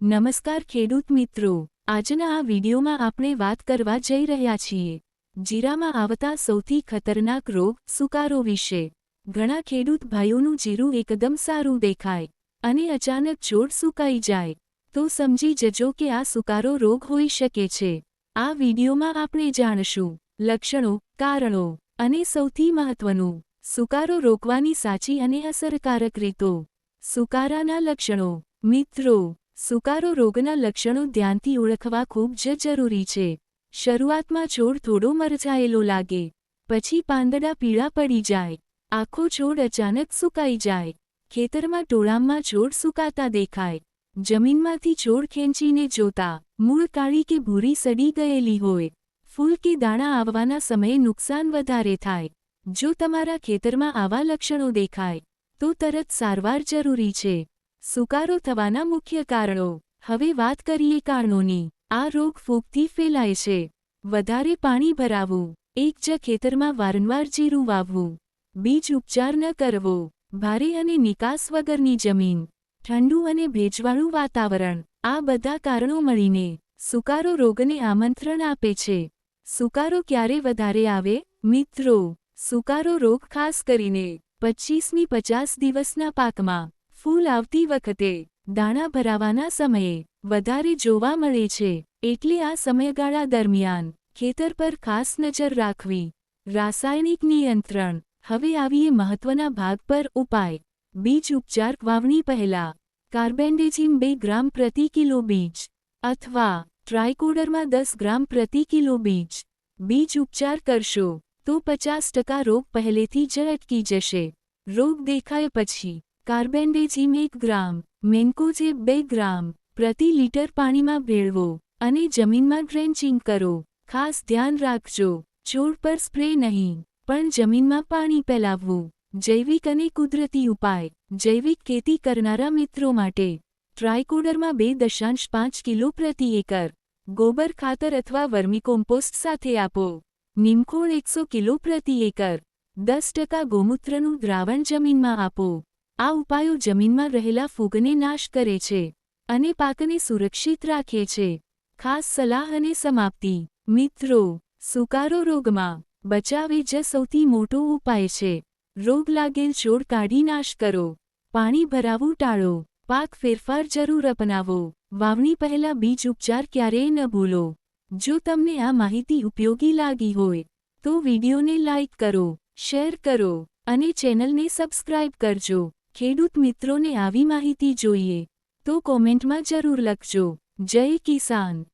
નમસ્કાર ખેડૂત મિત્રો. આજના આ વિડીયોમાં આપણે વાત કરવા જઈ રહ્યા છીએ. જીરામાં આવતા સૌથી ખતરનાક રોગ સુકારો વિશે. ઘણા ખેડૂત ભાઈઓનું જીરું એકદમ સારું દેખાય અને અચાનક છોડ સુકાઈ જાય. તો સમજી જજો કે આ સુકારો રોગ હોઈ શકે છે. આ વિડીયોમાં આપણે જાણશું લક્ષણો, કારણો અને સૌથી મહત્વનું, સુકારો રોકવાની સાચી અને અસરકારક રીતો. સુકારાના લક્ષણો. મિત્રો સુકારો રોગના લક્ષણો ધ્યાનથી ઓળખવા ખૂબ જ જરૂરી છે. શરૂઆતમાં છોડ થોડો મરજાયેલો લાગે, પછી પાંદડા પીળા પડી જાય, આખો છોડ અચાનક સુકાઈ જાય. ખેતરમાં ટોળામમાં છોડ સુકાતા દેખાય. જમીનમાંથી છોડ ખેંચીને જોતા, મૂળ કાળી કે ભૂરી સડી ગયેલી હોય. ફૂલ કે દાણા આવવાના સમયે નુકસાન વધારે થાય. જો તમારા ખેતરમાં આવા લક્ષણો દેખાય, તો તરત સારવાર જરૂરી છે. સુકારો થવાના મુખ્ય કારણો. હવે વાત કરીએ કારણોની. આ રોગ ફૂગથી ફેલાય છે. વધારે પાણી ભરાવું. એક જ ખેતરમાં વારંવાર જીરું વાવવું. બીજ ઉપચાર ન કરવો. ભારે અને નિકાસ વગરની જમીન. ઠંડુ અને ભેજવાળું વાતાવરણ. આ બધા કારણો મળીને સુકારો રોગને આમંત્રણ આપે છે. સુકારો ક્યારે વધારે આવે? મિત્રો, સુકારો રોગ ખાસ કરીને પચ્ચીસમી પચાસ દિવસના પાકમાં. ફૂલ આવતી વખતે દાણા ભરાવાના સમયે વધારે જોવા મળે છે. એટલે આ સમયગાળા દરમિયાન ખેતર પર ખાસ નજર રાખવી. રાસાયણિક નિયંત્રણ હવે આવીએ મહત્વના ભાગ પર ઉપાય. બીજ ઉપચાર વાવણી પહેલા કાર્બેન્ડેજિમ બે ગ્રામ પ્રતિ કિલો બીજ અથવા ટ્રાયકોડરમાં દસ ગ્રામ પ્રતિ કિલો બીજ. બીજ ઉપચાર કરશો તો પચાસ ટકા રોગ પહેલેથી જ અટકી જશે. રોગ દેખાય પછી કાર્બેન્ડેજિમ એક ગ્રામ મેન્કોજેબ બે ગ્રામ, પ્રતિ લીટર પાણીમાં ભેળવો અને જમીનમાં ડ્રેન્ચિંગ કરો. ખાસ ધ્યાન રાખજો, છોડ પર સ્પ્રે નહીં, પણ જમીનમાં પાણી ફેલાવવું. જૈવિક અને કુદરતી ઉપાય, જૈવિક ખેતી કરનારા મિત્રો માટે, ટ્રાયકોડરમાં બે દશાંશ પાંચ કિલો પ્રતિ એકર. ગોબર ખાતર અથવા વર્મિકોમ્પોસ્ટ સાથે આપો. નિમખોળ એકસો કિલો પ્રતિ એકર. દસ ટકા ગોમૂત્રનું દ્રાવણ જમીનમાં આપો. આ ઉપાયો જમીનમાં રહેલા ફૂગને નાશ કરે છે અને પાકને સુરક્ષિત રાખે છે. ખાસ સલાહ અને સમાપ્તિ. મિત્રો, સુકારો રોગમાં બચાવે જ સૌથી મોટો ઉપાય છે. રોગ લાગેલ છોડ કાઢી નાશ કરો. પાણી ભરાવું ટાળો. પાક ફેરફાર જરૂર અપનાવો. વાવણી પહેલા બીજ ઉપચાર ક્યારેય ન ભૂલો. જો તમને આ માહિતી ઉપયોગી લાગી હોય, તો વિડીયોને લાઇક કરો, શેર કરો અને ચેનલને સબસ્ક્રાઇબ કરજો. ખેડૂત મિત્રોને આવી માહિતી જોઈએ તો કોમેન્ટમાં જરૂર લખજો. જય કિસાન.